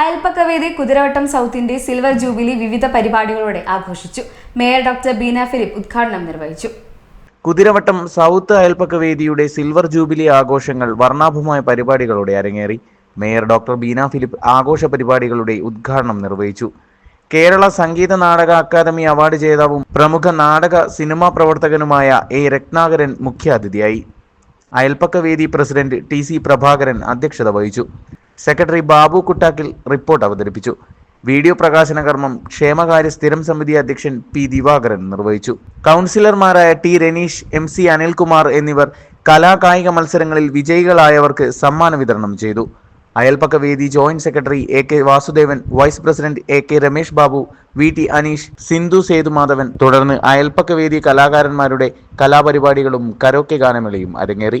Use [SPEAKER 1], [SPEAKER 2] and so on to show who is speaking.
[SPEAKER 1] അയൽപ്പക്കവേദി കുതിരവട്ടം സൗത്തിന്റെ silver jubilee വിവിധ പരിപാടികളോടെ ആഘോഷിച്ചു. മേയർ ഡോക്ടർ ബീന ഫിലിപ്പ് ഉദ്ഘാടനം നിർവഹിച്ചു.
[SPEAKER 2] കുതിരവട്ടം സൗത്ത് അയൽപ്പക്ക വേദിയുടെ സിൽവർ ജൂബിലി ആഘോഷങ്ങൾ വർണാഭമായ പരിപാടികളോടെ അരങ്ങേറി. മേയർ ഡോക്ടർ ബീന ഫിലിപ്പ് ആഘോഷ പരിപാടികളുടെ ഉദ്ഘാടനം നിർവഹിച്ചു. കേരള സംഗീത നാടക അക്കാദമി അവാർഡ് ജേതാവും പ്രമുഖ നാടക സിനിമാ പ്രവർത്തകനുമായ എ രത്നാകരൻ മുഖ്യാതിഥിയായി. അയൽപ്പക്ക വേദി പ്രസിഡന്റ് ടി സി പ്രഭാകരൻ അധ്യക്ഷത വഹിച്ചു. സെക്രട്ടറി ബാബു കുട്ടാക്കിൽ റിപ്പോർട്ട് അവതരിപ്പിച്ചു. വീഡിയോ പ്രകാശന കർമ്മം ക്ഷേമകാര്യ സ്ഥിരം സമിതി അധ്യക്ഷൻ പി ദിവാകരൻ നിർവഹിച്ചു. കൗൺസിലർമാരായ T Ranish M C Anilkumar എന്നിവർ കലാകായിക മത്സരങ്ങളിൽ വിജയികളായവർക്ക് സമ്മാന വിതരണം ചെയ്തു. അയൽപ്പക്ക വേദി joint secretary A K Vasudevan vice president A K Ramesh Babu V T Aneesh Sindhu Sethumadhavan തുടർന്ന് അയൽപ്പക്ക വേദി കലാകാരന്മാരുടെ കലാപരിപാടികളും കരോക്കെ ഗാനമേളയും അരങ്ങേറി.